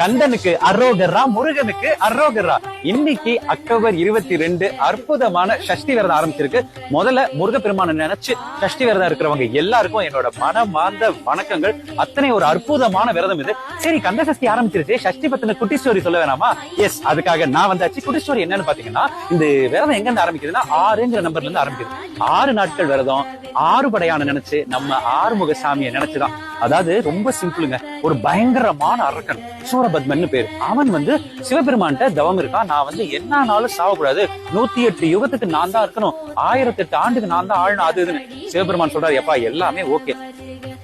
கந்தனுக்கு அரோகரா முருகனுக்கு அரோகரா. இன்னைக்கு அக்டோபர் இருபத்தி ரெண்டு அற்புதமான சஷ்டி விரதம் ஆரம்பிச்சிருக்கு. முதல்ல முருகப்பெருமான நினைச்சு சஷ்டி விரதம் இருக்கிறவங்க எல்லாருக்கும் என்னோட மனமார்ந்த வணக்கங்கள். அத்தனை ஒரு அற்புதமான விரதம் இது. சரி கந்த சஷ்டி ஆரம்பிச்சிருச்சு. சஷ்டி பத்தின குட்டி ஸ்டோரி சொல்ல வேணாமா? எஸ் அதுக்காக நான் வந்தாச்சு. குட்டி ஸ்டோரி என்னன்னு பாத்தீங்கன்னா இந்த விரதம் எங்க இருந்து ஆரம்பிக்குதுன்னா ஆறுங்கிற நம்பர்ல இருந்து ஆரம்பிக்குது. ஆறு நாட்கள் விரதம் ஆறு படையான நினைச்சு நம்ம ஆறுமுக சாமியை நினைச்சுதான். அதாவது ரொம்ப சிம்பிளுங்க ஒரு பயங்கரமான அரக்கன். சூரபத்மன் பேர். அவன் வந்து சிவபெருமான்கிட்ட தவம் இருக்கான் நான் வந்து என்னானாலும் சாவக்கூடாது. நூத்தி எட்டு யுகத்துக்கு நான் தான் இருக்கணும். ஆயிரத்தி எட்டு ஆண்டுக்கு நான் தான் ஆழணும் அது இதுன்னு சிவபெருமான் சொல்றாரு. எப்பா எல்லாமே ஓகே.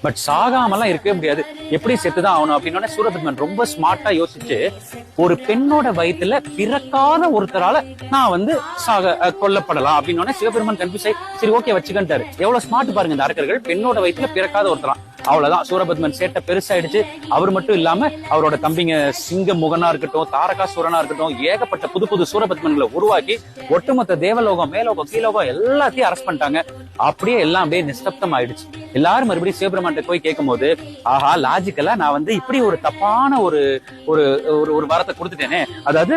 பட் சாகாமலாம் இருக்கவே முடியாது. எப்படி செத்துதான் ஆகணும் அப்படின்னு சூரபத்மன் ரொம்ப ஸ்மார்ட்டா யோசிச்சு ஒரு பெண்ணோட வயிற்றுல பிறக்காத ஒருத்தரால நான் வந்து சாக கொல்லப்படலாம் அப்படின்னு சிவபெருமான் கன்ஃபியூஸ் ஆகி சரி ஓகே வச்சுக்கிட்டாரு எவ்வளவு ஸ்மார்ட் பாருங்க இந்த அரக்கர்கள். பெண்ணோட வயிற்றுல பிறக்காத ஒருத்தராம். அவ்வளவுதான். சூரபத்மன் சேட்டை பெருசாயிடுச்சு. அவர் மட்டும் இல்லாம அவரோட தம்பிங்க சிங்க முகனா இருக்கட்டும் தாரகாசூரனா இருக்கட்டும் ஏகப்பட்ட புது புது சூரபத்மன்களை உருவாக்கி ஒட்டுமொத்த தேவலோகம் மேலோகம் கீழோகம் எல்லாத்தையும் அரெஸ்ட் பண்ணிட்டாங்க. அப்படியே எல்லாம் அப்படியே நிஸ்தப்தம் ஆயிடுச்சு எல்லாரும் மறுபடியும் சிவபெருமான்கிட்ட போய் கேட்கும் போது ஆஹா லாஜிக்கலா நான் வந்து இப்படி ஒரு தப்பான ஒரு ஒரு ஒரு ஒரு வரத்தை கொடுத்துட்டேனே. அதாவது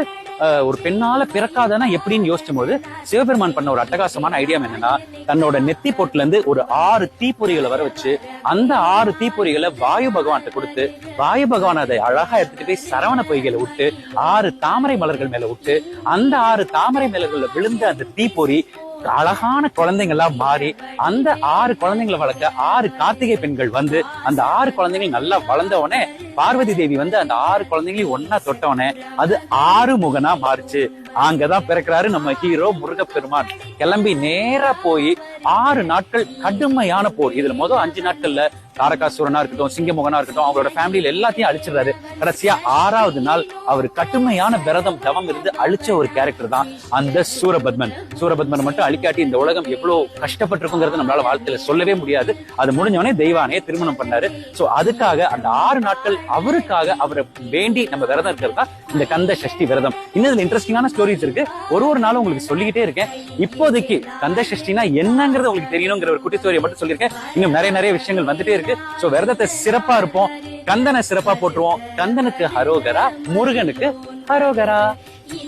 ஒரு பெண்ணால பிறக்காதனா எப்படின்னு யோசிச்சும் போது சிவபெருமான் பண்ண ஒரு அட்டகாசமான ஐடியா என்னன்னா தன்னோட நெத்தி பொட்டுல இருந்து ஒரு ஆறு தீப்பொறிகளை வர வச்சு அந்த ஆறு தீப்பொறிகளை வாயு பகவான்கிட்ட கொடுத்து வாயு பகவான் அதை அழகா எடுத்துட்டு போய் சரவண பொய்களை விட்டு ஆறு தாமரை மலர்கள் மேல விட்டு அந்த ஆறு தாமரை மலர்கள்ல விழுந்த அந்த தீப்பொறி அழகான குழந்தைங்களா மாறி அந்த ஆறு குழந்தைங்களை வளர்க்க ஆறு கார்த்திகை பெண்கள் வந்து அந்த ஆறு குழந்தைகள் நல்லா வளர்ந்த உடனே பார்வதி தேவி வந்து அந்த ஆறு குழந்தைங்களையும் ஒன்னா தொட்ட உடனே அது ஆறு முகனா மாறுச்சு. அங்கதான் பிறக்கிறாரு நம்ம ஹீரோ முருகப்பெருமான். கிளம்பி நேரா போய் ஆறு நாட்கள் கடுமையான போர். இதுல முதல் அஞ்சு நாட்கள்ல தாரகாசுரனா இருக்கட்டும் சிங்கமுகனா இருக்கட்டும் அவங்களோட ஃபேமிலியில எல்லாத்தையும் அழிச்சிடுறாரு. கடைசியா ஆறாவது நாள் அவர் கட்டுமையான விரதம் தவம் இருந்து அழிச்ச ஒரு கேரக்டர் தான் அந்த சூரபத்மன். சூரபத்மன் மட்டும் அழிக்காட்டி இந்த உலகம் எவ்வளவு கஷ்டப்பட்டிருக்குங்கிறது நம்மளால வாழ்க்கையில சொல்லவே முடியாது. அது முடிஞ்சவனே தெய்வானே திருமணம் பண்ணாரு. சோ அதுக்காக அந்த ஆறு நாட்கள் அவருக்காக அவரை வேண்டி நம்ம விரதம் இருக்கிறது தான் இந்த கந்த சஷ்டி விரதம். இன்னும் இதுல இன்ட்ரெஸ்டிங்கான ஸ்டோரிஸ் இருக்கு. ஒரு ஒரு நாளும் உங்களுக்கு சொல்லிக்கிட்டே இருக்கேன். இப்போதைக்கு கந்த சஷ்டினா என்னங்கிறது உங்களுக்கு தெரியணுங்கிற ஒரு குட்டி ஸ்டோரியை மட்டும் சொல்லியிருக்கேன். இன்னும் நிறைய நிறைய விஷயங்கள் வந்துட்டே இருக்கு. சோ விரதத்தை சிறப்பா இருப்போம். கந்தனை சிறப்பா போட்டுருவோம் கந்தனுக்கு ஹரோகரா முருகனுக்கு ஹரோகரா